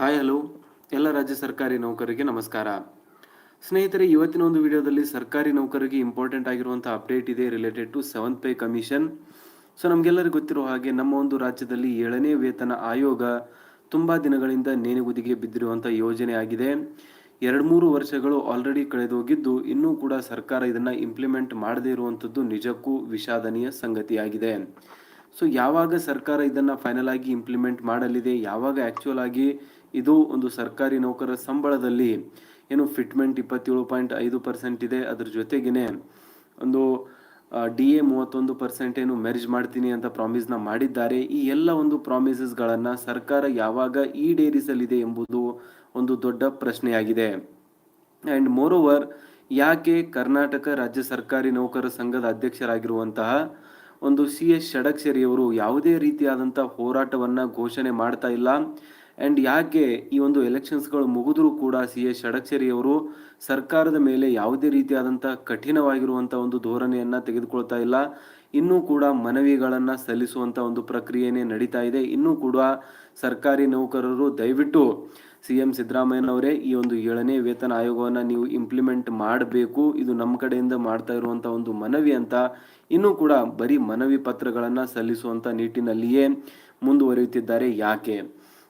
Hi, hello. ಎಲ್ಲ ರಾಜ್ಯ ಸರ್ಕಾರಿ ನೌಕರರಿಗೆ ನಮಸ್ಕಾರ. ಸ್ನೇಹಿತರೆ, ಇವತ್ತಿನ ಒಂದು ವಿಡಿಯೋದಲ್ಲಿ ಸರ್ಕಾರಿ ನೌಕರರಿಗೆ ಇಂಪಾರ್ಟೆಂಟ್ ಆಗಿರುವಂಥ ಅಪ್ಡೇಟ್ ಇದೆ related to seventh pay commission so ನಮಗೆಲ್ಲರಿಗೂ ಗೊತ್ತಿರೋ ಹಾಗೆ ನಮ್ಮ ಒಂದು ರಾಜ್ಯದಲ್ಲಿ ಏಳನೇ ವೇತನ ಆಯೋಗ ತುಂಬ ದಿನಗಳಿಂದ ನೇಣಿಗುದಿಗೆ ಬಿದ್ದಿರುವಂಥ ಯೋಜನೆ ಆಗಿದೆ. ಎರಡು ಮೂರು ವರ್ಷಗಳು ಆಲ್ರೆಡಿ ಕಳೆದೋಗಿದ್ದು ಇನ್ನೂ ಕೂಡ ಸರ್ಕಾರ ಇದನ್ನು ಇಂಪ್ಲಿಮೆಂಟ್ ಮಾಡದೇ ಇರುವಂಥದ್ದು ನಿಜಕ್ಕೂ ವಿಷಾದನೀಯ ಸಂಗತಿಯಾಗಿದೆ. ಸೊ ಯಾವಾಗ ಸರ್ಕಾರ ಇದನ್ನು ಫೈನಲ್ ಆಗಿ ಇಂಪ್ಲಿಮೆಂಟ್ ಮಾಡಲಿದೆ, ಯಾವಾಗ ಆ್ಯಕ್ಚುಯಲ್ ಆಗಿ ಇದು ಒಂದು ಸರ್ಕಾರಿ ನೌಕರರ ಸಂಬಳದಲ್ಲಿ ಏನು ಫಿಟ್ಮೆಂಟ್ ಇಪ್ಪತ್ತೇಳು ಪಾಯಿಂಟ್ ಐದು ಪರ್ಸೆಂಟ್ ಇದೆ. ಅದ್ರ ಜೊತೆಗೇನೆ ಒಂದು ಡಿ ಎ ಮೂವತ್ತೊಂದು ಪರ್ಸೆಂಟ್ ಏನು ಮೆರ್ಜ್ ಮಾಡ್ತೀನಿ ಅಂತ ಪ್ರಾಮಿಸ್ನ ಮಾಡಿದ್ದಾರೆ. ಈ ಎಲ್ಲ ಒಂದು ಪ್ರಾಮಿಸಸ್ಗಳನ್ನು ಸರ್ಕಾರ ಯಾವಾಗ ಈಡೇರಿಸಲಿದೆ ಎಂಬುದು ಒಂದು ದೊಡ್ಡ ಪ್ರಶ್ನೆಯಾಗಿದೆ. ಆ್ಯಂಡ್ ಓವರ್ ಯಾಕೆ ಕರ್ನಾಟಕ ರಾಜ್ಯ ಸರ್ಕಾರಿ ನೌಕರರ ಸಂಘದ ಅಧ್ಯಕ್ಷರಾಗಿರುವಂತಹ ಒಂದು ಸಿ ಎಸ್ ಷಡಕ್ಷರಿಯವರು ಯಾವುದೇ ರೀತಿಯಾದಂಥ ಹೋರಾಟವನ್ನು ಘೋಷಣೆ ಮಾಡ್ತಾ ಇಲ್ಲ? ಆ್ಯಂಡ್ ಯಾಕೆ ಈ ಒಂದು ಎಲೆಕ್ಷನ್ಸ್ಗಳು ಮುಗಿದ್ರೂ ಕೂಡ ಸಿ ಎಸ್ ಷಡಕ್ಷರಿಯವರು ಸರ್ಕಾರದ ಮೇಲೆ ಯಾವುದೇ ರೀತಿಯಾದಂಥ ಕಠಿಣವಾಗಿರುವಂಥ ಒಂದು ಧೋರಣೆಯನ್ನು ತೆಗೆದುಕೊಳ್ತಾ ಇಲ್ಲ. ಇನ್ನೂ ಕೂಡ ಮನವಿಗಳನ್ನು ಸಲ್ಲಿಸುವಂಥ ಒಂದು ಪ್ರಕ್ರಿಯೆನೇ ನಡೀತಾ ಇದೆ. ಇನ್ನೂ ಕೂಡ ಸರ್ಕಾರಿ ನೌಕರರು ದಯವಿಟ್ಟು ಸಿ ಎಂ ಸಿದ್ದರಾಮಯ್ಯನವರೇ ಈ ಒಂದು ಏಳನೇ ವೇತನ ಆಯೋಗವನ್ನು ನೀವು ಇಂಪ್ಲಿಮೆಂಟ್ ಮಾಡಬೇಕು. ಇದು ನಮ್ಮ ಕಡೆಯಿಂದ ಮಾಡ್ತಾ ಇರುವಂಥ ಒಂದು ಮನವಿ ಅಂತ. ಇನ್ನೂ ಕೂಡ ಬರೀ ಮನವಿ ಪತ್ರಗಳನ್ನು ಸಲ್ಲಿಸುವಂಥ ನಿಟ್ಟಿನಲ್ಲಿಯೇ ಮುಂದುವರಿಯುತ್ತಿದ್ದಾರೆ. ಯಾಕೆ?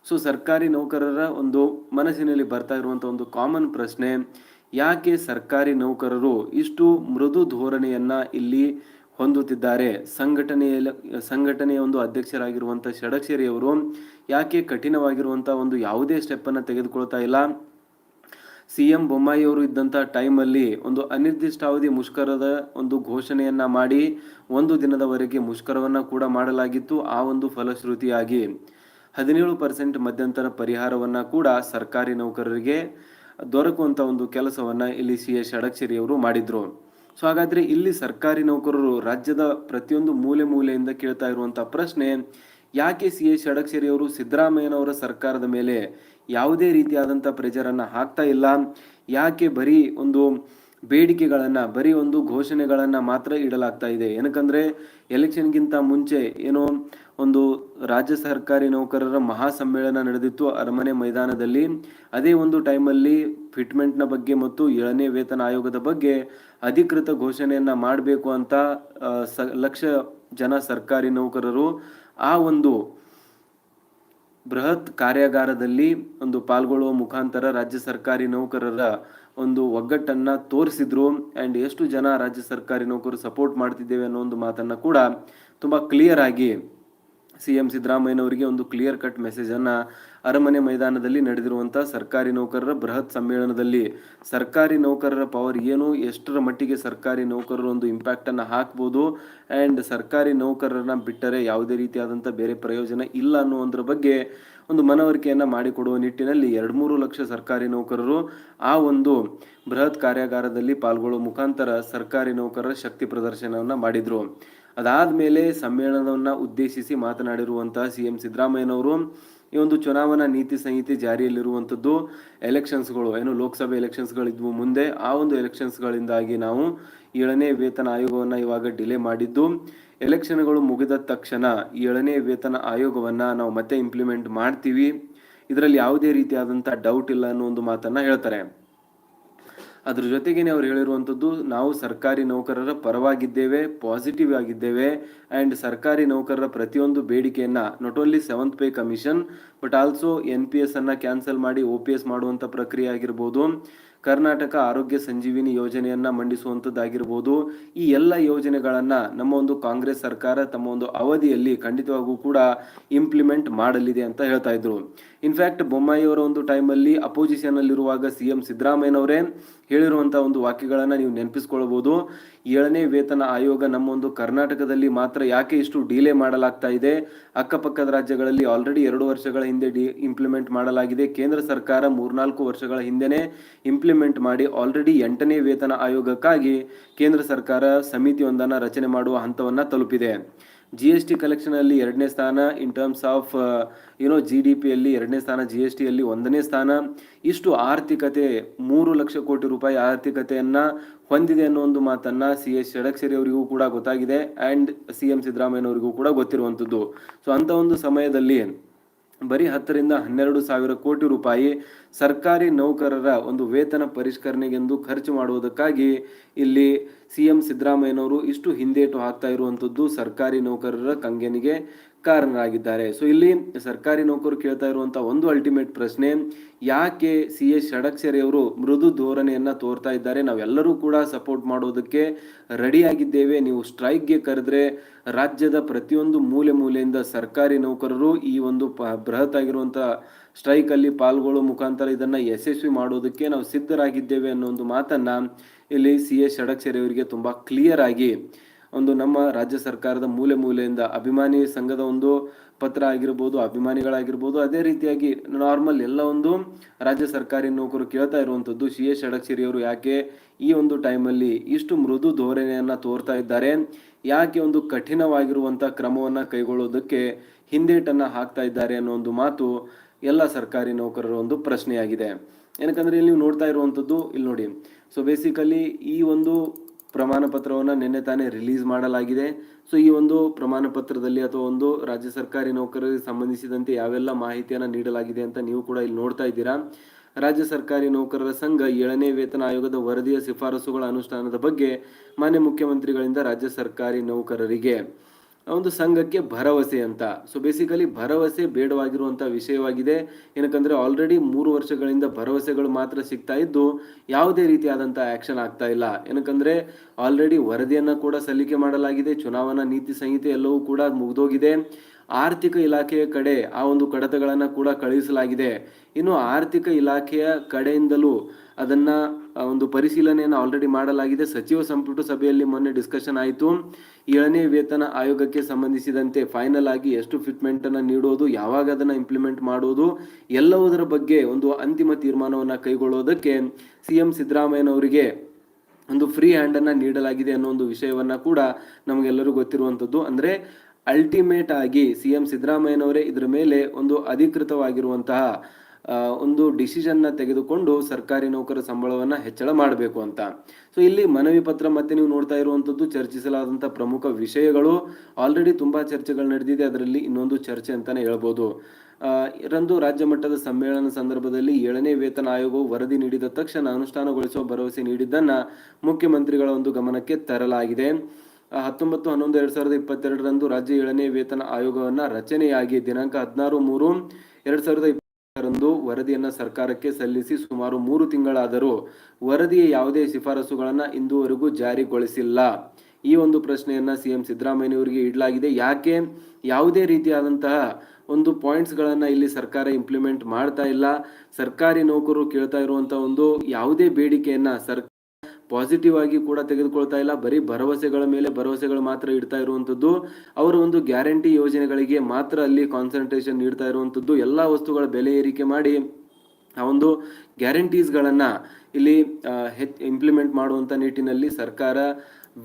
ಸೊ ಸರ್ಕಾರಿ ನೌಕರರ ಒಂದು ಮನಸ್ಸಿನಲ್ಲಿ ಬರ್ತಾ ಇರುವಂಥ ಒಂದು ಕಾಮನ್ ಪ್ರಶ್ನೆ, ಯಾಕೆ ಸರ್ಕಾರಿ ನೌಕರರು ಇಷ್ಟು ಮೃದು ಧೋರಣೆಯನ್ನು ಇಲ್ಲಿ ಹೊಂದುತ್ತಿದ್ದಾರೆ? ಸಂಘಟನೆಯಲ್ಲಿ, ಸಂಘಟನೆಯ ಒಂದು ಅಧ್ಯಕ್ಷರಾಗಿರುವಂಥ ಷಡಕ್ಷರಿಯವರು ಯಾಕೆ ಕಠಿಣವಾಗಿರುವಂಥ ಒಂದು ಯಾವುದೇ ಸ್ಟೆಪ್ಪನ್ನು ತೆಗೆದುಕೊಳ್ತಾ ಇಲ್ಲ? ಸಿ ಎಂ ಬೊಮ್ಮಾಯಿಯವರು ಇದ್ದಂಥ ಟೈಮಲ್ಲಿ ಒಂದು ಅನಿರ್ದಿಷ್ಟಾವಧಿ ಮುಷ್ಕರದ ಒಂದು ಘೋಷಣೆಯನ್ನ ಮಾಡಿ ಒಂದು ದಿನದವರೆಗೆ ಮುಷ್ಕರವನ್ನು ಕೂಡ ಮಾಡಲಾಗಿತ್ತು. ಆ ಒಂದು ಫಲಶ್ರುತಿಯಾಗಿ ಹದಿನೇಳು ಪರ್ಸೆಂಟ್ ಮಧ್ಯಂತರ ಪರಿಹಾರವನ್ನು ಕೂಡ ಸರ್ಕಾರಿ ನೌಕರರಿಗೆ ದೊರಕುವಂಥ ಒಂದು ಕೆಲಸವನ್ನು ಇಲ್ಲಿ ಸಿ ಎಸ್ ಷಡಕ್ಷರಿಯವರು ಮಾಡಿದ್ರು. ಸೊ ಹಾಗಾದ್ರೆ ಇಲ್ಲಿ ಸರ್ಕಾರಿ ನೌಕರರು ರಾಜ್ಯದ ಪ್ರತಿಯೊಂದು ಮೂಲೆ ಮೂಲೆಯಿಂದ ಕೇಳ್ತಾ ಇರುವಂಥ ಪ್ರಶ್ನೆ, ಯಾಕೆ ಸಿ ಎಸ್ ಷಡಕ್ಷರಿಯವರು ಸಿದ್ದರಾಮಯ್ಯನವರ ಸರ್ಕಾರದ ಮೇಲೆ ಯಾವುದೇ ರೀತಿಯಾದಂಥ ಪ್ರೆಜರನ್ನು ಹಾಕ್ತಾ ಇಲ್ಲ? ಯಾಕೆ ಬರೀ ಒಂದು ಬೇಡಿಕೆಗಳನ್ನು, ಬರೀ ಒಂದು ಘೋಷಣೆಗಳನ್ನು ಮಾತ್ರ ಇಡಲಾಗ್ತಾ ಇದೆ. ಏನಕ್ಕಂದ್ರೆ ಎಲೆಕ್ಷನ್ಗಿಂತ ಮುಂಚೆ ಏನೋ ಒಂದು ರಾಜ್ಯ ಸರ್ಕಾರಿ ನೌಕರರ ಮಹಾ ಸಮ್ಮೇಳನ ನಡೆದಿತ್ತು ಅರಮನೆ ಮೈದಾನದಲ್ಲಿ. ಅದೇ ಒಂದು ಟೈಮಲ್ಲಿ ಫಿಟ್ಮೆಂಟ್ನ ಬಗ್ಗೆ ಮತ್ತು ಏಳನೇ ವೇತನ ಆಯೋಗದ ಬಗ್ಗೆ ಅಧಿಕೃತ ಘೋಷಣೆಯನ್ನ ಮಾಡಬೇಕು ಅಂತ ಸ, ಲಕ್ಷ ಜನ ಸರ್ಕಾರಿ ನೌಕರರು ಆ ಒಂದು ಬೃಹತ್ ಕಾರ್ಯಾಗಾರದಲ್ಲಿ ಒಂದು ಪಾಲ್ಗೊಳ್ಳುವ ಮುಖಾಂತರ ರಾಜ್ಯ ಸರ್ಕಾರಿ ನೌಕರರ ಒಂದು ಒಗ್ಗಟ್ಟನ್ನ ತೋರಿಸಿದ್ರು ಆ್ಯಂಡ್ ಎಷ್ಟು ಜನ ರಾಜ್ಯ ಸರ್ಕಾರಿ ನೌಕರರು ಸಪೋರ್ಟ್ ಮಾಡ್ತಿದ್ದೇವೆ ಅನ್ನೋ ಒಂದು ಮಾತನ್ನ ಕೂಡ ತುಂಬ ಕ್ಲಿಯರ್ ಆಗಿ ಸಿ ಎಂ ಸಿದ್ದರಾಮಯ್ಯನವರಿಗೆ ಒಂದು ಕ್ಲಿಯರ್ ಕಟ್ ಮೆಸೇಜನ್ನು ಅರಮನೆ ಮೈದಾನದಲ್ಲಿ ನಡೆದಿರುವಂಥ ಸರ್ಕಾರಿ ನೌಕರರ ಬೃಹತ್ ಸಮ್ಮೇಳನದಲ್ಲಿ ಸರ್ಕಾರಿ ನೌಕರರ ಪವರ್ ಏನು, ಎಷ್ಟರ ಮಟ್ಟಿಗೆ ಸರ್ಕಾರಿ ನೌಕರರ ಒಂದು ಇಂಪ್ಯಾಕ್ಟನ್ನು ಹಾಕ್ಬೋದು ಆ್ಯಂಡ್ ಸರ್ಕಾರಿ ನೌಕರರನ್ನ ಬಿಟ್ಟರೆ ಯಾವುದೇ ರೀತಿಯಾದಂಥ ಬೇರೆ ಪ್ರಯೋಜನ ಇಲ್ಲ ಅನ್ನುವಂದ್ರ ಬಗ್ಗೆ ಒಂದು ಮನವರಿಕೆಯನ್ನು ಮಾಡಿಕೊಡುವ ನಿಟ್ಟಿನಲ್ಲಿ ಎರಡು ಮೂರು ಲಕ್ಷ ಸರ್ಕಾರಿ ನೌಕರರು ಆ ಒಂದು ಬೃಹತ್ ಕಾರ್ಯಾಗಾರದಲ್ಲಿ ಪಾಲ್ಗೊಳ್ಳುವ ಮುಖಾಂತರ ಸರ್ಕಾರಿ ನೌಕರರ ಶಕ್ತಿ ಪ್ರದರ್ಶನವನ್ನು ಮಾಡಿದರು. ಅದಾದ ಮೇಲೆ ಸಮ್ಮೇಳನವನ್ನು ಉದ್ದೇಶಿಸಿ ಮಾತನಾಡಿರುವಂತಹ ಸಿ ಎಂ ಸಿದ್ದರಾಮಯ್ಯನವರು ಈ ಒಂದು ಚುನಾವಣಾ ನೀತಿ ಸಂಹಿತೆ ಜಾರಿಯಲ್ಲಿರುವಂಥದ್ದು ಎಲೆಕ್ಷನ್ಸ್ಗಳು, ಏನು ಲೋಕಸಭೆ ಎಲೆಕ್ಷನ್ಸ್ಗಳಿದ್ವು ಮುಂದೆ ಆ ಒಂದು ಎಲೆಕ್ಷನ್ಸ್ಗಳಿಂದಾಗಿ ನಾವು ಏಳನೇ ವೇತನ ಆಯೋಗವನ್ನು ಇವಾಗ ಡಿಲೇ ಮಾಡಿದ್ದು. ಎಲೆಕ್ಷನ್ಗಳು ಮುಗಿದ ತಕ್ಷಣ ಏಳನೇ ವೇತನ ಆಯೋಗವನ್ನು ನಾವು ಮತ್ತೆ ಇಂಪ್ಲಿಮೆಂಟ್ ಮಾಡ್ತೀವಿ. ಇದರಲ್ಲಿ ಯಾವುದೇ ರೀತಿಯಾದಂಥ ಡೌಟ್ ಇಲ್ಲ ಅನ್ನೋ ಒಂದು ಮಾತನ್ನು ಹೇಳ್ತಾರೆ. ಅದ್ರ ಜೊತೆಗೇನೆ ಅವ್ರು ಹೇಳಿರುವಂಥದ್ದು, ನಾವು ಸರ್ಕಾರಿ ನೌಕರರ ಪರವಾಗಿದ್ದೇವೆ ಪಾಸಿಟಿವ್ ಆಗಿದ್ದೇವೆ ಆ್ಯಂಡ್ ಸರ್ಕಾರಿ ನೌಕರರ ಪ್ರತಿಯೊಂದು ಬೇಡಿಕೆಯನ್ನು not only seventh pay commission but also N P S ಅನ್ನು ಕ್ಯಾನ್ಸಲ್ ಮಾಡಿ ಒ ಪಿ ಎಸ್ ಮಾಡುವಂಥ ಪ್ರಕ್ರಿಯೆ ಆಗಿರ್ಬೋದು. ಕರ್ನಾಟಕ ಆರೋಗ್ಯ ಸಂಜೀವಿನಿ ಯೋಜನೆಯನ್ನ ಮಂಡಿಸುವಂಥದ್ದಾಗಿರ್ಬೋದು, ಈ ಎಲ್ಲ ಯೋಜನೆಗಳನ್ನ ನಮ್ಮ ಒಂದು ಕಾಂಗ್ರೆಸ್ ಸರ್ಕಾರ ತಮ್ಮ ಒಂದು ಅವಧಿಯಲ್ಲಿ ಖಂಡಿತವಾಗೂ ಕೂಡ ಇಂಪ್ಲಿಮೆಂಟ್ ಮಾಡಲಿದೆ ಅಂತ ಹೇಳ್ತಾ ಇದ್ರು. ಇನ್ಫ್ಯಾಕ್ಟ್ ಬೊಮ್ಮಾಯಿಯವರ ಒಂದು ಟೈಮಲ್ಲಿ ಅಪೋಸಿಷನ್ ಅಲ್ಲಿರುವಾಗ ಸಿ ಎಂ ಸಿದ್ದರಾಮಯ್ಯನವರೇ ಹೇಳಿರುವಂಥ ಒಂದು ವಾಕ್ಯಗಳನ್ನು ನೀವು ನೆನಪಿಸ್ಕೊಳ್ಬೋದು. ಏಳನೇ ವೇತನ ಆಯೋಗ ನಮ್ಮ ಒಂದು ಕರ್ನಾಟಕದಲ್ಲಿ ಮಾತ್ರ ಯಾಕೆ ಇಷ್ಟು ಡಿಲೇ ಮಾಡಲಾಗ್ತಾ ಇದೆ? ಅಕ್ಕಪಕ್ಕದ ರಾಜ್ಯಗಳಲ್ಲಿ ಆಲ್ರೆಡಿ ಎರಡು ವರ್ಷಗಳ ಹಿಂದೆ ಡಿ ಇಂಪ್ಲಿಮೆಂಟ್ ಮಾಡಲಾಗಿದೆ. ಕೇಂದ್ರ ಸರ್ಕಾರ ಮೂರ್ನಾಲ್ಕು ವರ್ಷಗಳ ಹಿಂದೆನೇ ಇಂಪ್ಲಿಮೆಂಟ್ ಮಾಡಿ ಆಲ್ರೆಡಿ ಎಂಟನೇ ವೇತನ ಆಯೋಗಕ್ಕಾಗಿ ಕೇಂದ್ರ ಸರ್ಕಾರ ಸಮಿತಿಯೊಂದನ್ನು ರಚನೆ ಮಾಡುವ ಹಂತವನ್ನು ತಲುಪಿದೆ. ಜಿ ಎಸ್ ಟಿ ಕಲೆಕ್ಷನಲ್ಲಿ ಎರಡನೇ ಸ್ಥಾನ in terms of you know G D ಪಿಯಲ್ಲಿ ಎರಡನೇ ಸ್ಥಾನ ಜಿ ಎಸ್ ಟಿಯಲ್ಲಿ ಒಂದನೇ ಸ್ಥಾನ. ಇಷ್ಟು ಆರ್ಥಿಕತೆ, ಮೂರು ಲಕ್ಷ ಕೋಟಿ ರೂಪಾಯಿ ಆರ್ಥಿಕತೆಯನ್ನು ಹೊಂದಿದೆ ಅನ್ನೋ ಒಂದು ಮಾತನ್ನು ಸಿ ಎಸ್ ಷಡಕ್ಷರಿ ಅವರಿಗೂ ಕೂಡ ಗೊತ್ತಾಗಿದೆ ಆ್ಯಂಡ್ ಸಿ ಎಂ ಸಿದ್ದರಾಮಯ್ಯನವರಿಗೂ ಕೂಡ ಗೊತ್ತಿರುವಂಥದ್ದು ಸೊ ಅಂಥ ಒಂದು ಸಮಯದಲ್ಲಿ ಬರೀ ಹತ್ತರಿಂದ ಹನ್ನೆರಡು ಸಾವಿರ ಕೋಟಿ ರೂಪಾಯಿ ಸರ್ಕಾರಿ ನೌಕರರ ಒಂದು ವೇತನ ಪರಿಷ್ಕರಣೆಗೆಂದು ಖರ್ಚು ಮಾಡುವುದಕ್ಕಾಗಿ ಇಲ್ಲಿ ಸಿ ಎಂ ಸಿದ್ದರಾಮಯ್ಯನವರು ಇಷ್ಟು ಹಿಂದೇಟು ಹಾಕ್ತಾ ಇರುವಂಥದ್ದು ಸರ್ಕಾರಿ ನೌಕರರ ಕಂಗೆನಿಗೆ ಕಾರಣರಾಗಿದ್ದಾರೆ. ಸೊ ಇಲ್ಲಿ ಸರ್ಕಾರಿ ನೌಕರು ಕೇಳ್ತಾ ಇರುವಂಥ ಒಂದು ಅಲ್ಟಿಮೇಟ್ ಪ್ರಶ್ನೆ, ಯಾಕೆ ಸಿ ಎಸ್ ಷಡಕ್ಷರೆಯವರು ಮೃದು ಧೋರಣೆಯನ್ನು ತೋರ್ತಾ ಇದ್ದಾರೆ? ನಾವೆಲ್ಲರೂ ಕೂಡ ಸಪೋರ್ಟ್ ಮಾಡೋದಕ್ಕೆ ರೆಡಿಯಾಗಿದ್ದೇವೆ ನೀವು ಸ್ಟ್ರೈಕ್ಗೆ ಕರೆದ್ರೆ ರಾಜ್ಯದ ಪ್ರತಿಯೊಂದು ಮೂಲೆ ಮೂಲೆಯಿಂದ ಸರ್ಕಾರಿ ನೌಕರರು ಈ ಒಂದು ಬೃಹತ್ ಆಗಿರುವಂತ ಸ್ಟ್ರೈಕ್ ಅಲ್ಲಿ ಪಾಲ್ಗೊಳ್ಳೋ ಮುಖಾಂತರ ಇದನ್ನ ಯಶಸ್ವಿ ಮಾಡೋದಕ್ಕೆ ನಾವು ಸಿದ್ಧರಾಗಿದ್ದೇವೆ ಅನ್ನೋ ಒಂದು ಮಾತನ್ನ ಇಲ್ಲಿ ಸಿ ಎಸ್ ಷಡಕ್ಷರಿ ಅವರಿಗೆ ತುಂಬಾ ಕ್ಲಿಯರ್ ಆಗಿ ಒಂದು ನಮ್ಮ ರಾಜ್ಯ ಸರ್ಕಾರದ ಮೂಲೆ ಮೂಲೆಯಿಂದ ಅಭಿಮಾನಿ ಸಂಘದ ಒಂದು ಪತ್ರ ಆಗಿರ್ಬೋದು, ಅಭಿಮಾನಿಗಳಾಗಿರ್ಬೋದು, ಅದೇ ರೀತಿಯಾಗಿ ನಾರ್ಮಲ್ ಎಲ್ಲ ಒಂದು ರಾಜ್ಯ ಸರ್ಕಾರಿ ನೌಕರು ಕೇಳ್ತಾ ಇರುವಂಥದ್ದು ಸಿ ಎಸ್ ಷಡಕ್ಷರಿ ಅವರು ಯಾಕೆ ಈ ಒಂದು ಟೈಮಲ್ಲಿ ಇಷ್ಟು ಮೃದು ಧೋರಣೆಯನ್ನು ತೋರ್ತಾ ಇದ್ದಾರೆ, ಯಾಕೆ ಒಂದು ಕಠಿಣವಾಗಿರುವಂಥ ಕ್ರಮವನ್ನ ಕೈಗೊಳ್ಳೋದಕ್ಕೆ ಹಿಂದೇಟನ್ನು ಹಾಕ್ತಾ ಇದ್ದಾರೆ ಅನ್ನೋ ಒಂದು ಮಾತು ಎಲ್ಲ ಸರ್ಕಾರಿ ನೌಕರರ ಒಂದು ಪ್ರಶ್ನೆಯಾಗಿದೆ. ಏನಕ್ಕಂದರೆ ಇಲ್ಲಿ ನೀವು ನೋಡ್ತಾ ಇರುವಂಥದ್ದು ಇಲ್ಲಿ ನೋಡಿ. ಸೊ ಬೇಸಿಕಲಿ ಈ ಒಂದು ಪ್ರಮಾಣ ಪತ್ರವನ್ನು ನಿನ್ನೆ ತಾನೇ ರಿಲೀಸ್ ಮಾಡಲಾಗಿದೆ. ಸೊ ಈ ಒಂದು ಪ್ರಮಾಣ ಪತ್ರದಲ್ಲಿ ಅಥವಾ ಒಂದು ರಾಜ್ಯ ಸರ್ಕಾರಿ ನೌಕರರಿಗೆ ಸಂಬಂಧಿಸಿದಂತೆ ಯಾವೆಲ್ಲ ಮಾಹಿತಿಯನ್ನು ನೀಡಲಾಗಿದೆ ಅಂತ ನೀವು ಕೂಡ ಇಲ್ಲಿ ನೋಡ್ತಾ ಇದ್ದೀರಾ. ರಾಜ್ಯ ಸರ್ಕಾರಿ ನೌಕರರ ಸಂಘ ಏಳನೇ ವೇತನ ಆಯೋಗದ ವರದಿಯ ಶಿಫಾರಸುಗಳ ಅನುಷ್ಠಾನದ ಬಗ್ಗೆ ಮಾನ್ಯ ಮುಖ್ಯಮಂತ್ರಿಗಳಿಂದ ರಾಜ್ಯ ಸರ್ಕಾರಿ ನೌಕರರಿಗೆ. ಒಂದು ಸಂಘಕ್ಕೆ ಭರವಸೆ ಅಂತ. ಸೊ ಬೇಸಿಕಲಿ ಭರವಸೆ ಬೇಡವಾಗಿರುವಂಥ ವಿಷಯವಾಗಿದೆ. ಏನಕ್ಕಂದ್ರೆ ಆಲ್ರೆಡಿ ಮೂರು ವರ್ಷಗಳಿಂದ ಭರವಸೆಗಳು ಮಾತ್ರ ಸಿಗ್ತಾ ಇದ್ದು, ಯಾವುದೇ ರೀತಿಯಾದಂಥ ಆ್ಯಕ್ಷನ್ ಆಗ್ತಾ ಇಲ್ಲ. ಏನಕ್ಕಂದ್ರೆ ಆಲ್ರೆಡಿ ವರದಿಯನ್ನು ಕೂಡ ಸಲ್ಲಿಕೆ ಮಾಡಲಾಗಿದೆ. ಚುನಾವಣಾ ನೀತಿ ಸಂಹಿತೆ ಎಲ್ಲವೂ ಕೂಡ ಮುಗ್ದೋಗಿದೆ. ಆರ್ಥಿಕ ಇಲಾಖೆಯ ಕಡೆ ಆ ಒಂದು ಕಡತಗಳನ್ನು ಕೂಡ ಕಳುಹಿಸಲಾಗಿದೆ. ಇನ್ನು ಆರ್ಥಿಕ ಇಲಾಖೆಯ ಕಡೆಯಿಂದಲೂ ಅದನ್ನ ಒಂದು ಪರಿಶೀಲನೆಯನ್ನು ಆಲ್ರೆಡಿ ಮಾಡಲಾಗಿದೆ. ಸಚಿವ ಸಂಪುಟ ಸಭೆಯಲ್ಲಿ ಮೊನ್ನೆ ಡಿಸ್ಕಷನ್ ಆಯಿತು. ಏಳನೇ ವೇತನ ಆಯೋಗಕ್ಕೆ ಸಂಬಂಧಿಸಿದಂತೆ ಫೈನಲ್ ಆಗಿ ಎಷ್ಟು ಫಿಟ್ಮೆಂಟ್ ಅನ್ನ ನೀಡೋದು, ಯಾವಾಗ ಅದನ್ನ ಇಂಪ್ಲಿಮೆಂಟ್ ಮಾಡೋದು, ಎಲ್ಲವುದರ ಬಗ್ಗೆ ಒಂದು ಅಂತಿಮ ತೀರ್ಮಾನವನ್ನು ಕೈಗೊಳ್ಳೋದಕ್ಕೆ ಸಿಎಂ ಸಿದ್ದರಾಮಯ್ಯನವರಿಗೆ ಒಂದು ಫ್ರೀ ಹ್ಯಾಂಡ್ ಅನ್ನ ನೀಡಲಾಗಿದೆ ಅನ್ನೋ ಒಂದು ವಿಷಯವನ್ನ ಕೂಡ ನಮಗೆಲ್ಲರೂ ಗೊತ್ತಿರುವಂತದ್ದು. ಅಂದ್ರೆ ಅಲ್ಟಿಮೇಟ್ ಆಗಿ ಸಿ ಎಂ ಸಿದ್ದರಾಮಯ್ಯನವರೇ ಇದರ ಮೇಲೆ ಒಂದು ಅಧಿಕೃತವಾಗಿರುವಂತಹ ಒಂದು ಡಿಸಿಷನ್ನ ತೆಗೆದುಕೊಂಡು ಸರ್ಕಾರಿ ನೌಕರ ಸಂಬಳವನ್ನ ಹೆಚ್ಚಳ ಮಾಡಬೇಕು ಅಂತ. ಸೊ ಇಲ್ಲಿ ಮನವಿ ಪತ್ರ ಮತ್ತೆ ನೀವು ನೋಡ್ತಾ ಇರುವಂತದ್ದು ಚರ್ಚಿಸಲಾದಂಥ ಪ್ರಮುಖ ವಿಷಯಗಳು. ಆಲ್ರೆಡಿ ತುಂಬಾ ಚರ್ಚೆಗಳು ನಡೆದಿದೆ, ಅದರಲ್ಲಿ ಇನ್ನೊಂದು ಚರ್ಚೆ ಅಂತಾನೆ ಹೇಳ್ಬೋದು. ರಂದು ರಾಜ್ಯ ಮಟ್ಟದ ಸಮ್ಮೇಳನ ಸಂದರ್ಭದಲ್ಲಿ ಏಳನೇ ವೇತನ ಆಯೋಗವು ವರದಿ ನೀಡಿದ ತಕ್ಷಣ ಅನುಷ್ಠಾನಗೊಳಿಸುವ ಭರವಸೆ ನೀಡಿದ್ದನ್ನ ಮುಖ್ಯಮಂತ್ರಿಗಳ ಒಂದು ಗಮನಕ್ಕೆ ತರಲಾಗಿದೆ. ಹತ್ತೊಂಬತ್ತು ಹನ್ನೊಂದು, ಎರಡ್ ಸಾವಿರದ ಇಪ್ಪತ್ತೆರಡರಂದು ರಾಜ್ಯ ಏಳನೇ ವೇತನ ಆಯೋಗವನ್ನ ರಚನೆಯಾಗಿ ದಿನಾಂಕ ಹದಿನಾರು ಮೂರು, ಎರಡ್ ಸಾವಿರದ ಇಪ್ಪತ್ತರಂದು ವರದಿಯನ್ನ ಸರ್ಕಾರಕ್ಕೆ ಸಲ್ಲಿಸಿ ಸುಮಾರು ಮೂರು ತಿಂಗಳಾದರೂ ವರದಿಯ ಯಾವುದೇ ಶಿಫಾರಸುಗಳನ್ನ ಇಂದುವರೆಗೂ ಜಾರಿಗೊಳಿಸಿಲ್ಲ. ಈ ಒಂದು ಪ್ರಶ್ನೆಯನ್ನ ಸಿಎಂ ಸಿದ್ದರಾಮಯ್ಯನವರಿಗೆ ಇಡಲಾಗಿದೆ. ಯಾಕೆ? ಯಾವುದೇ ರೀತಿಯಾದಂತಹ ಒಂದು ಪಾಯಿಂಟ್ಸ್ ಗಳನ್ನ ಇಲ್ಲಿ ಸರ್ಕಾರ ಇಂಪ್ಲಿಮೆಂಟ್ ಮಾಡ್ತಾ ಇಲ್ಲ. ಸರ್ಕಾರಿ ನೌಕರರು ಕೇಳ್ತಾ ಇರುವಂಥ ಒಂದು ಯಾವುದೇ ಬೇಡಿಕೆಯನ್ನ ಸರ್ ಪಾಸಿಟಿವ್ ಆಗಿ ಕೂಡ ತೆಗೆದುಕೊಳ್ತಾ ಇಲ್ಲ. ಬರೀ ಭರವಸೆಗಳ ಮೇಲೆ ಭರವಸೆಗಳು ಮಾತ್ರ ಇಡ್ತಾ ಇರುವಂಥದ್ದು. ಅವರು ಒಂದು ಗ್ಯಾರಂಟಿ ಯೋಜನೆಗಳಿಗೆ ಮಾತ್ರ ಅಲ್ಲಿ ಕಾನ್ಸಂಟ್ರೇಷನ್ ನೀಡ್ತಾ ಇರುವಂಥದ್ದು. ಎಲ್ಲಾ ವಸ್ತುಗಳ ಬೆಲೆ ಏರಿಕೆ ಮಾಡಿ ಆ ಒಂದು ಗ್ಯಾರಂಟೀಸ್ಗಳನ್ನು ಇಲ್ಲಿ ಇಂಪ್ಲಿಮೆಂಟ್ ಮಾಡುವಂತ ನಿಟ್ಟಿನಲ್ಲಿ ಸರ್ಕಾರ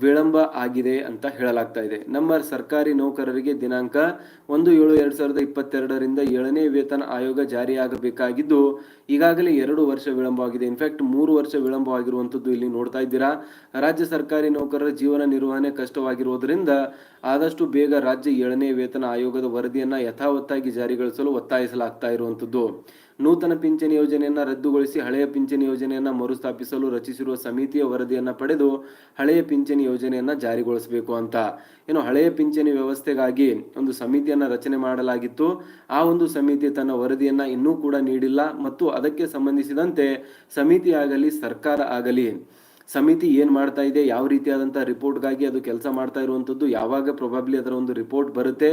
ವಿಳಂಬ ಆಗಿದೆ ಅಂತ ಹೇಳಲಾಗ್ತಾ ಇದೆ. ನಮ್ಮ ಸರ್ಕಾರಿ ನೌಕರರಿಗೆ ದಿನಾಂಕ ಒಂದು ಏಳು ಎರಡು ಸಾವಿರದ ಇಪ್ಪತ್ತೆರಡರಿಂದ ಏಳನೇ ವೇತನ ಆಯೋಗ ಜಾರಿಯಾಗಬೇಕಾಗಿದ್ದು, ಈಗಾಗಲೇ ಎರಡು ವರ್ಷ ವಿಳಂಬವಾಗಿದೆ. ಇನ್ಫ್ಯಾಕ್ಟ್ ಮೂರು ವರ್ಷ ವಿಳಂಬವಾಗಿರುವಂಥದ್ದು ಇಲ್ಲಿ ನೋಡ್ತಾ ಇದ್ದೀರಾ. ರಾಜ್ಯ ಸರ್ಕಾರಿ ನೌಕರರ ಜೀವನ ನಿರ್ವಹಣೆ ಕಷ್ಟವಾಗಿರುವುದರಿಂದ ಆದಷ್ಟು ಬೇಗ ರಾಜ್ಯ ಏಳನೇ ವೇತನ ಆಯೋಗದ ವರದಿಯನ್ನು ಯಥಾವತ್ತಾಗಿ ಜಾರಿಗೊಳಿಸಲು ಒತ್ತಾಯಿಸಲಾಗ್ತಾ ಇರುವಂತದ್ದು ನೂತನ ಪಿಂಚಣಿ ಯೋಜನೆಯನ್ನು ರದ್ದುಗೊಳಿಸಿ ಹಳೆಯ ಪಿಂಚಣಿ ಯೋಜನೆಯನ್ನು ಮರುಸ್ಥಾಪಿಸಲು ರಚಿಸಿರುವ ಸಮಿತಿಯ ವರದಿಯನ್ನು ಪಡೆದು ಹಳೆಯ ಪಿಂಚಣಿ ಯೋಜನೆಯನ್ನು ಜಾರಿಗೊಳಿಸಬೇಕು ಅಂತ. ಏನು ಹಳೆಯ ಪಿಂಚಣಿ ವ್ಯವಸ್ಥೆಗಾಗಿ ಒಂದು ಸಮಿತಿಯನ್ನು ರಚನೆ ಮಾಡಲಾಗಿತ್ತು. ಆ ಒಂದು ಸಮಿತಿ ತನ್ನ ವರದಿಯನ್ನು ಇನ್ನೂ ಕೂಡ ನೀಡಿಲ್ಲ. ಮತ್ತು ಅದಕ್ಕೆ ಸಂಬಂಧಿಸಿದಂತೆ ಸಮಿತಿ ಆಗಲಿ ಸರ್ಕಾರ ಆಗಲಿ ಸಮಿತಿ ಏನು ಮಾಡ್ತಾ ಇದೆ, ಯಾವ ರೀತಿಯಾದಂಥ ರಿಪೋರ್ಟ್ಗಾಗಿ ಅದು ಕೆಲಸ ಮಾಡ್ತಾ ಇರುವಂಥದ್ದು, ಯಾವಾಗ ಪ್ರೊಬಬ್ಲಿ ಅದರ ಒಂದು ರಿಪೋರ್ಟ್ ಬರುತ್ತೆ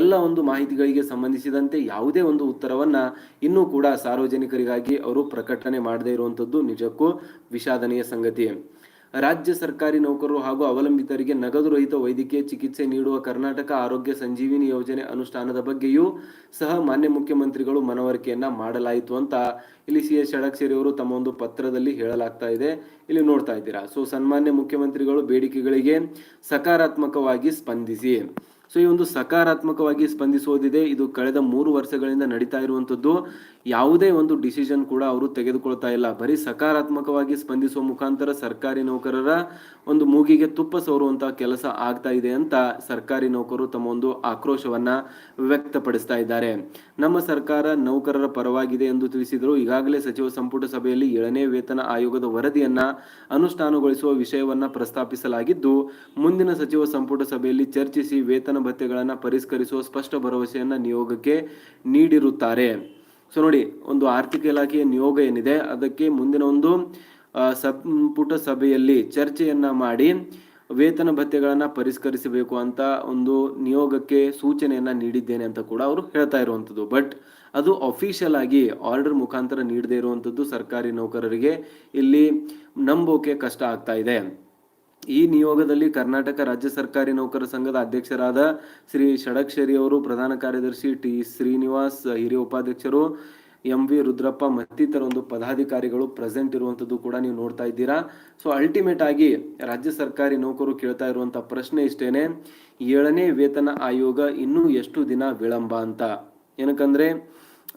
ಎಲ್ಲ ಒಂದು ಮಾಹಿತಿಗಳಿಗೆ ಸಂಬಂಧಿಸಿದಂತೆ ಯಾವುದೇ ಒಂದು ಉತ್ತರವನ್ನು ಇನ್ನೂ ಕೂಡ ಸಾರ್ವಜನಿಕರಿಗಾಗಿ ಅವರು ಪ್ರಕಟಣೆ ಮಾಡದೇ ಇರುವಂತದ್ದು ನಿಜಕ್ಕೂ ವಿಷಾದನೀಯ ಸಂಗತಿ. ರಾಜ್ಯ ಸರ್ಕಾರಿ ನೌಕರರು ಹಾಗೂ ಅವಲಂಬಿತರಿಗೆ ನಗದು ರಹಿತ ವೈದ್ಯಕೀಯ ಚಿಕಿತ್ಸೆ ನೀಡುವ ಕರ್ನಾಟಕ ಆರೋಗ್ಯ ಸಂಜೀವಿನಿ ಯೋಜನೆ ಅನುಷ್ಠಾನದ ಬಗ್ಗೆಯೂ ಸಹ ಮಾನ್ಯ ಮುಖ್ಯಮಂತ್ರಿಗಳು ಮನವರಿಕೆಯನ್ನ ಮಾಡಲಾಯಿತು ಅಂತ ಇಲ್ಲಿ ಸಿ ಎಸ್ ಅವರು ತಮ್ಮ ಒಂದು ಪತ್ರದಲ್ಲಿ ಹೇಳಲಾಗ್ತಾ ಇದೆ. ಇಲ್ಲಿ ನೋಡ್ತಾ ಇದ್ದೀರಾ. ಸೊ, ಸನ್ಮಾನ್ಯ ಮುಖ್ಯಮಂತ್ರಿಗಳು ಬೇಡಿಕೆಗಳಿಗೆ ಸಕಾರಾತ್ಮಕವಾಗಿ ಸ್ಪಂದಿಸಿ. ಸೊ ಈ ಒಂದು ಸಕಾರಾತ್ಮಕವಾಗಿ ಸ್ಪಂದಿಸೋದಿದೆ. ಇದು ಕಳೆದ ಮೂರು ವರ್ಷಗಳಿಂದ ನಡೀತಾ ಇರುವಂಥದ್ದು. ಯಾವುದೇ ಒಂದು ಡಿಸಿಷನ್ ಕೂಡ ಅವರು ತೆಗೆದುಕೊಳ್ತಾ ಇಲ್ಲ. ಬರೀ ಸಕಾರಾತ್ಮಕವಾಗಿ ಸ್ಪಂದಿಸುವ ಮುಖಾಂತರ ಸರ್ಕಾರಿ ನೌಕರರ ಒಂದು ಮೂಗಿಗೆ ತುಪ್ಪ ಸೋರುವಂತಹ ಕೆಲಸ ಆಗ್ತಾ ಇದೆ ಅಂತ ಸರ್ಕಾರಿ ನೌಕರರು ತಮ್ಮ ಒಂದು ಆಕ್ರೋಶವನ್ನ ವ್ಯಕ್ತಪಡಿಸ್ತಾ ಇದ್ದಾರೆ. ನಮ್ಮ ಸರ್ಕಾರ ನೌಕರರ ಪರವಾಗಿದೆ ಎಂದು ತಿಳಿಸಿದರು. ಈಗಾಗಲೇ ಸಚಿವ ಸಂಪುಟ ಸಭೆಯಲ್ಲಿ ಏಳನೇ ವೇತನ ಆಯೋಗದ ವರದಿಯನ್ನ ಅನುಷ್ಠಾನಗೊಳಿಸುವ ವಿಷಯವನ್ನ ಪ್ರಸ್ತಾಪಿಸಲಾಗಿದ್ದು, ಮುಂದಿನ ಸಚಿವ ಸಂಪುಟ ಸಭೆಯಲ್ಲಿ ಚರ್ಚಿಸಿ ವೇತನ ಭತ್ಯೆಗಳನ್ನು ಪರಿಷ್ಕರಿಸುವ ಸ್ಪಷ್ಟ ಭರವಸೆಯನ್ನು ನಿಯೋಗಕ್ಕೆ ನೀಡಿರುತ್ತಾರೆ. ಸೊ ನೋಡಿ, ಒಂದು ಆರ್ಥಿಕ ಇಲಾಖೆಯ ನಿಯೋಗ ಏನಿದೆ, ಅದಕ್ಕೆ ಮುಂದಿನ ಒಂದು ಸಂಪುಟ ಸಭೆಯಲ್ಲಿ ಚರ್ಚೆಯನ್ನ ಮಾಡಿ ವೇತನ ಭತ್ಯೆಗಳನ್ನ ಪರಿಷ್ಕರಿಸಬೇಕು ಅಂತ ಒಂದು ನಿಯೋಗಕ್ಕೆ ಸೂಚನೆಯನ್ನ ನೀಡಿದ್ದೇನೆ ಅಂತ ಕೂಡ ಅವರು ಹೇಳ್ತಾ ಇರುವಂಥದ್ದು. ಬಟ್ ಅದು ಅಫಿಷಿಯಲ್ ಆಗಿ ಆರ್ಡರ್ ಮುಖಾಂತರ ನೀಡದೇ ಇರುವಂಥದ್ದು ಸರ್ಕಾರಿ ನೌಕರರಿಗೆ ಇಲ್ಲಿ ನಂಬೋಕೆ ಕಷ್ಟ ಆಗ್ತಾ ಇದೆ. ಈ ನಿಯೋಗದಲ್ಲಿ ಕರ್ನಾಟಕ ರಾಜ್ಯ ಸರ್ಕಾರಿ ನೌಕರ ಸಂಘದ ಅಧ್ಯಕ್ಷರಾದ ಶ್ರೀ ಷಡಕ್ಷರಿ ಅವರು, ಪ್ರಧಾನ ಕಾರ್ಯದರ್ಶಿ ಟಿ ಶ್ರೀನಿವಾಸ್, ಹಿರಿಯ ಉಪಾಧ್ಯಕ್ಷರು ಎಂ ವಿ ರುದ್ರಪ್ಪ ಮತ್ತಿತರ ಒಂದು ಪದಾಧಿಕಾರಿಗಳು ಪ್ರೆಸೆಂಟ್ ಇರುವಂತದ್ದು ಕೂಡ ನೀವು ನೋಡ್ತಾ ಇದ್ದೀರಾ. ಸೊ ಅಲ್ಟಿಮೇಟ್ ಆಗಿ ರಾಜ್ಯ ಸರ್ಕಾರಿ ನೌಕರು ಕೇಳ್ತಾ ಇರುವಂತ ಪ್ರಶ್ನೆ ಇಷ್ಟೇನೆ, ಏಳನೇ ವೇತನ ಆಯೋಗ ಇನ್ನೂ ಎಷ್ಟು ದಿನ ವಿಳಂಬ ಅಂತ. ಏನಕ್ಕಂದ್ರೆ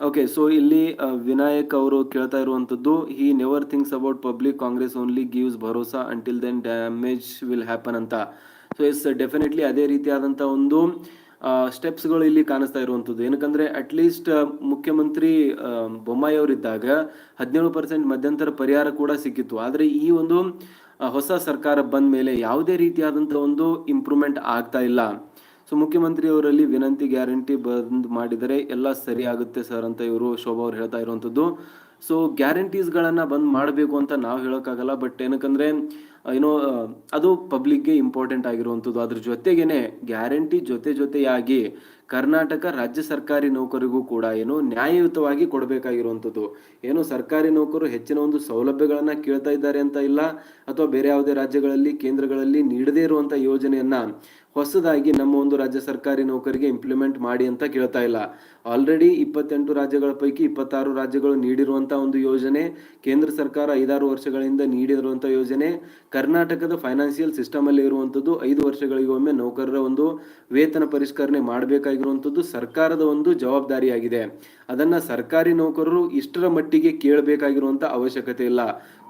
ಓಕೆ ಸೊ ಇಲ್ಲಿ ವಿನಾಯಕ್ ಅವರು ಕೇಳ್ತಾ ಇರುವಂಥದ್ದು he never thinks about public Congress only gives ಭರೋಸಾ until then damage will happen ಅಂತ. ಸೊ ಎಸ್ ಡೆಫಿನೆಟ್ಲಿ ಅದೇ ರೀತಿಯಾದಂಥ ಒಂದು ಸ್ಟೆಪ್ಸ್ಗಳು ಇಲ್ಲಿ ಕಾಣಿಸ್ತಾ ಇರುವಂಥದ್ದು. ಏನಕ್ಕಂದರೆ ಅಟ್ಲೀಸ್ಟ್ ಮುಖ್ಯಮಂತ್ರಿ ಬೊಮ್ಮಾಯಿ ಅವರಿದ್ದಾಗ ಹದಿನೇಳು ಪರ್ಸೆಂಟ್ ಮಧ್ಯಂತರ ಪರಿಹಾರ ಕೂಡ ಸಿಕ್ಕಿತ್ತು. ಆದರೆ ಈ ಒಂದು ಹೊಸ ಸರ್ಕಾರ ಬಂದ ಮೇಲೆ ಯಾವುದೇ ರೀತಿಯಾದಂಥ ಒಂದು ಇಂಪ್ರೂವ್ಮೆಂಟ್ ಆಗ್ತಾ ಇಲ್ಲ. ಸೊ ಮುಖ್ಯಮಂತ್ರಿಯವರಲ್ಲಿ ವಿನಂತಿ, ಗ್ಯಾರಂಟಿ ಬಂದ್ ಮಾಡಿದರೆ ಎಲ್ಲ ಸರಿ ಆಗುತ್ತೆ ಸರ್ ಅಂತ ಇವರು ಶೋಭಾ ಅವ್ರು ಹೇಳ್ತಾ ಇರುವಂಥದ್ದು. ಸೊ ಗ್ಯಾರಂಟೀಸ್ಗಳನ್ನ ಬಂದ್ ಮಾಡಬೇಕು ಅಂತ ನಾವು ಹೇಳೋಕ್ಕಾಗಲ್ಲ, ಬಟ್ ಏನಕ್ಕಂದ್ರೆ ಏನೋ ಅದು ಪಬ್ಲಿಕ್ಗೆ ಇಂಪಾರ್ಟೆಂಟ್ ಆಗಿರುವಂಥದ್ದು. ಅದ್ರ ಜೊತೆಗೇನೆ ಗ್ಯಾರಂಟಿ ಜೊತೆ ಜೊತೆಯಾಗಿ ಕರ್ನಾಟಕ ರಾಜ್ಯ ಸರ್ಕಾರಿ ನೌಕರಿಗೂ ಕೂಡ ಏನು ನ್ಯಾಯಯುತವಾಗಿ ಕೊಡಬೇಕಾಗಿರುವಂಥದ್ದು. ಏನು ಸರ್ಕಾರಿ ನೌಕರು ಹೆಚ್ಚಿನ ಒಂದು ಸೌಲಭ್ಯಗಳನ್ನು ಕೇಳ್ತಾ ಇದ್ದಾರೆ ಅಂತ ಇಲ್ಲ, ಅಥವಾ ಬೇರೆ ಯಾವುದೇ ರಾಜ್ಯಗಳಲ್ಲಿ, ಕೇಂದ್ರಗಳಲ್ಲಿ ನೀಡದೇ ಇರುವಂಥ ಯೋಜನೆಯನ್ನ ಹೊಸದಾಗಿ ನಮ್ಮ ಒಂದು ರಾಜ್ಯ ಸರ್ಕಾರಿ ನೌಕರಿಗೆ ಇಂಪ್ಲಿಮೆಂಟ್ ಮಾಡಿ ಅಂತ ಕೇಳ್ತಾ ಇಲ್ಲ. ಆಲ್ರೆಡಿ ಇಪ್ಪತ್ತೆಂಟು ರಾಜ್ಯಗಳ ಪೈಕಿ ಇಪ್ಪತ್ತಾರು ರಾಜ್ಯಗಳು ನೀಡಿರುವಂತಹ ಒಂದು ಯೋಜನೆ. ಕೇಂದ್ರ ಸರ್ಕಾರ ಐದಾರು ವರ್ಷಗಳಿಂದ ನೀಡಿರುವಂಥ ಯೋಜನೆ. ಕರ್ನಾಟಕದ ಫೈನಾನ್ಸಿಯಲ್ ಸಿಸ್ಟಮ್ ಅಲ್ಲಿ ಇರುವಂತದ್ದು ಐದು ವರ್ಷಗಳಿಗೊಮ್ಮೆ ನೌಕರರ ಒಂದು ವೇತನ ಪರಿಷ್ಕರಣೆ ಮಾಡಬೇಕಾಗಿರುವಂತದ್ದು ಸರ್ಕಾರದ ಒಂದು ಜವಾಬ್ದಾರಿಯಾಗಿದೆ. ಅದನ್ನ ಸರ್ಕಾರಿ ನೌಕರರು ಇಷ್ಟರ ಮಟ್ಟಿಗೆ ಕೇಳಬೇಕಾಗಿರುವಂತ ಅವಶ್ಯಕತೆ ಇಲ್ಲ.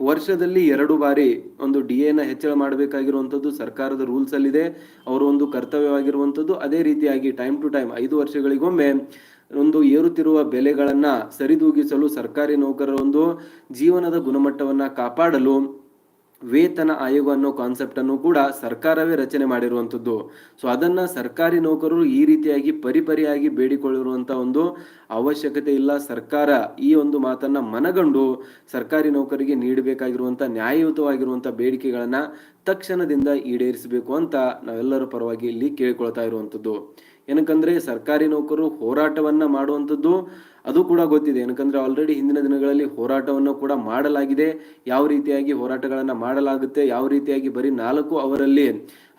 ವರ್ಷದಲ್ಲಿ ಎರಡು ಬಾರಿ ಒಂದು ಡಿ ಎನ ಹೆಚ್ಚಳ ಮಾಡಬೇಕಾಗಿರುವಂಥದ್ದು ಸರ್ಕಾರದ ರೂಲ್ಸ್ ಅಲ್ಲಿದೆ. ಅವರ ಒಂದು ಕರ್ತವ್ಯವಾಗಿರುವಂಥದ್ದು ಅದೇ ರೀತಿಯಾಗಿ ಟೈಮ್ ಟು ಟೈಮ್ ಐದು ವರ್ಷಗಳಿಗೊಮ್ಮೆ ಒಂದು ಏರುತ್ತಿರುವ ಬೆಲೆಗಳನ್ನ ಸರಿದೂಗಿಸಲು ಸರ್ಕಾರಿ ನೌಕರರ ಒಂದು ಜೀವನದ ಗುಣಮಟ್ಟವನ್ನ ಕಾಪಾಡಲು ವೇತನ ಆಯೋಗ ಅನ್ನೋ ಕಾನ್ಸೆಪ್ಟ್ ಅನ್ನು ಕೂಡ ಸರ್ಕಾರವೇ ರಚನೆ ಮಾಡಿರುವಂಥದ್ದು. ಸೊ ಅದನ್ನ ಸರ್ಕಾರಿ ನೌಕರರು ಈ ರೀತಿಯಾಗಿ ಪರಿಪರಿಯಾಗಿ ಬೇಡಿಕೊಳ್ಳಿರುವಂತ ಒಂದು ಅವಶ್ಯಕತೆ ಇಲ್ಲ. ಸರ್ಕಾರ ಈ ಒಂದು ಮಾತನ್ನ ಮನಗಂಡು ಸರ್ಕಾರಿ ನೌಕರಿಗೆ ನೀಡಬೇಕಾಗಿರುವಂಥ ನ್ಯಾಯಯುತವಾಗಿರುವಂಥ ಬೇಡಿಕೆಗಳನ್ನ ತಕ್ಷಣದಿಂದ ಈಡೇರಿಸಬೇಕು ಅಂತ ನಾವೆಲ್ಲರ ಪರವಾಗಿ ಇಲ್ಲಿ ಕೇಳಿಕೊಳ್ತಾ ಇರುವಂತದ್ದು ಏನಕ್ಕಂದ್ರೆ ಸರ್ಕಾರಿ ನೌಕರರು ಹೋರಾಟವನ್ನ ಮಾಡುವಂಥದ್ದು ಅದು ಕೂಡ ಗೊತ್ತಿದೆ. ಏನಕ್ಕಂದ್ರೆ ಆಲ್ರೆಡಿ ಹಿಂದಿನ ದಿನಗಳಲ್ಲಿ ಹೋರಾಟವನ್ನು ಕೂಡ ಮಾಡಲಾಗಿದೆ. ಯಾವ ರೀತಿಯಾಗಿ ಹೋರಾಟಗಳನ್ನ ಮಾಡಲಾಗುತ್ತೆ, ಯಾವ ರೀತಿಯಾಗಿ ಬರೀ ನಾಲ್ಕು ಅವರಲ್ಲಿ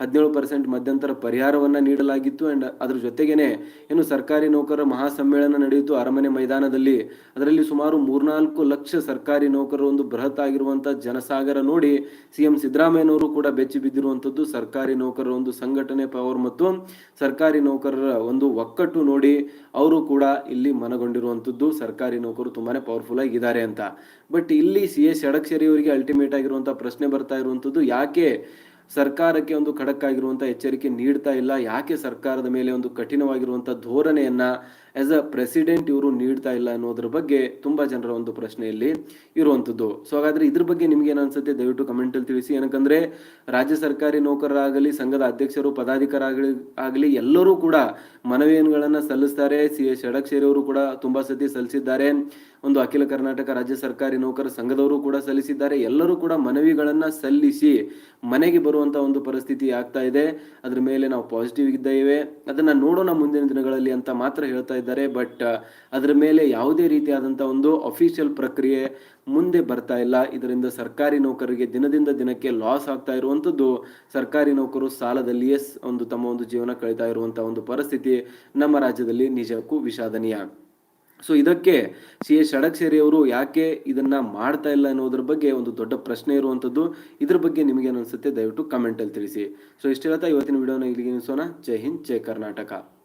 ಹದಿನೇಳು ಪರ್ಸೆಂಟ್ ಮಧ್ಯಂತರ ಪರಿಹಾರವನ್ನು ನೀಡಲಾಗಿತ್ತು ಆ್ಯಂಡ್ ಅದರ ಜೊತೆಗೇನೆ ಏನು ಸರ್ಕಾರಿ ನೌಕರರ ಮಹಾಸಮ್ಮೇಳನ ನಡೆಯಿತು ಅರಮನೆ ಮೈದಾನದಲ್ಲಿ. ಅದರಲ್ಲಿ ಸುಮಾರು ಮೂರ್ನಾಲ್ಕು ಲಕ್ಷ ಸರ್ಕಾರಿ ನೌಕರರು ಒಂದು ಬೃಹತ್ ಆಗಿರುವಂಥ ಜನಸಾಗರ ನೋಡಿ ಸಿ ಎಂ ಸಿದ್ದರಾಮಯ್ಯನವರು ಕೂಡ ಬೆಚ್ಚಿ ಬಿದ್ದಿರುವಂಥದ್ದು ಸರ್ಕಾರಿ ನೌಕರರ ಒಂದು ಸಂಘಟನೆ ಪವರ್ ಮತ್ತು ಸರ್ಕಾರಿ ನೌಕರರ ಒಂದು ಒಕ್ಕಟ್ಟು ನೋಡಿ ಅವರು ಕೂಡ ಇಲ್ಲಿ ಮನಗೊಂಡಿರುವಂಥದ್ದು ಸರ್ಕಾರಿ ನೌಕರರು ತುಂಬಾನೇ ಪವರ್ಫುಲ್ ಆಗಿದ್ದಾರೆ ಅಂತ. ಬಟ್ ಇಲ್ಲಿ ಸಿ ಎಸ್ ಷಡಕ್ಷರಿಯವರಿಗೆ ಅಲ್ಟಿಮೇಟ್ ಆಗಿರುವಂತಹ ಪ್ರಶ್ನೆ ಬರ್ತಾ ಇರುವಂತದ್ದು ಯಾಕೆ ಸರ್ಕಾರಕ್ಕೆ ಒಂದು ಖಡಕ್ ಎಚ್ಚರಿಕೆ ನೀಡ್ತಾ ಇಲ್ಲ. ಯಾಕೆ ಸರ್ಕಾರದ ಮೇಲೆ ಒಂದು ಕಠಿಣವಾಗಿರುವಂತಹ ಧೋರಣೆಯನ್ನ ಆಸ್ ಅ ಪ್ರೆಸಿಡೆಂಟ್ ಇವರು ನೀಡ್ತಾ ಇಲ್ಲ ಅನ್ನೋದ್ರ ಬಗ್ಗೆ ತುಂಬಾ ಜನರ ಒಂದು ಪ್ರಶ್ನೆಯಲ್ಲಿ ಇರುವಂತದ್ದು. ಸೊ ಹಾಗಾದ್ರೆ ಇದ್ರ ಬಗ್ಗೆ ನಿಮ್ಗೆ ಏನ್ ಅನ್ಸುತ್ತೆ? ದಯವಿಟ್ಟು ಕಮೆಂಟ್ ಅಲ್ಲಿ ತಿಳಿಸಿ. ಏನಕ್ಕಂದ್ರೆ, ರಾಜ್ಯ ಸರ್ಕಾರಿ ನೌಕರರಾಗಲಿ, ಸಂಘದ ಅಧ್ಯಕ್ಷರು ಪದಾಧಿಕಾರಿ ಆಗಲಿ ಎಲ್ಲರೂ ಕೂಡ ಮನವಿಯನ್ಗಳನ್ನ ಸಲ್ಲಿಸ್ತಾರೆ. ಸಿ. ಎಸ್. ಷಡಕ್ಷೇರಿ ಅವರು ಕೂಡ ತುಂಬಾ ಸತಿ ಸಲ್ಲಿಸಿದ್ದಾರೆ. ಒಂದು ಅಖಿಲ ಕರ್ನಾಟಕ ರಾಜ್ಯ ಸರ್ಕಾರಿ ನೌಕರ ಸಂಘದವರು ಕೂಡ ಸಲ್ಲಿಸಿದ್ದಾರೆ. ಎಲ್ಲರೂ ಕೂಡ ಮನವಿಗಳನ್ನ ಸಲ್ಲಿಸಿ ಮನೆಗೆ ಬರುವಂತ ಒಂದು ಪರಿಸ್ಥಿತಿ ಆಗ್ತಾ ಇದೆ. ಅದ್ರ ಮೇಲೆ ನಾವು ಪಾಸಿಟಿವ್ ಇದ್ದೇವೆ. ಅದನ್ನ ನೋಡೋಣ ಮುಂದಿನ ದಿನಗಳಲ್ಲಿ ಅಂತ ಮಾತ್ರ ಹೇಳ್ತಾ ಇದ್ದಾರೆ ಬಟ್ ಅದರ ಮೇಲೆ ಯಾವುದೇ ರೀತಿಯಾದಂಥ ಒಂದು ಅಫಿಷಿಯಲ್ ಪ್ರಕ್ರಿಯೆ ಮುಂದೆ ಬರ್ತಾ ಇಲ್ಲ. ಇದರಿಂದ ಸರ್ಕಾರಿ ನೌಕರರಿಗೆ ದಿನದಿಂದ ದಿನಕ್ಕೆ ಲಾಸ್ ಆಗ್ತಾ ಇರುವಂಥದ್ದು, ಸರ್ಕಾರಿ ನೌಕರು ಸಾಲದಲ್ಲಿಯೇ ಒಂದು ತಮ್ಮ ಒಂದು ಜೀವನ ಕಳೀತಾ ಇರುವಂಥ ಒಂದು ಪರಿಸ್ಥಿತಿ ನಮ್ಮ ರಾಜ್ಯದಲ್ಲಿ ನಿಜಕ್ಕೂ ವಿಷಾದನೀಯ. ಸೊ ಇದಕ್ಕೆ ಸಿ ಎಸ್ ಅವರು ಯಾಕೆ ಇದನ್ನ ಮಾಡ್ತಾ ಇಲ್ಲ ಅನ್ನೋದ್ರ ಬಗ್ಗೆ ಒಂದು ದೊಡ್ಡ ಪ್ರಶ್ನೆ ಇರುವಂಥದ್ದು. ಇದ್ರ ಬಗ್ಗೆ ನಿಮಗೆ ಅನ್ಸುತ್ತೆ ದಯವಿಟ್ಟು ಕಮೆಂಟಲ್ಲಿ ತಿಳಿಸಿ. ಸೊ ಇಷ್ಟೇ ಇವತ್ತಿನ ವಿಡಿಯೋನ ಇಲ್ಲಿಗೆ ನಿಲ್ಲಿಸೋಣ. ಜೈ ಹಿಂದ್, ಜೈ ಕರ್ನಾಟಕ.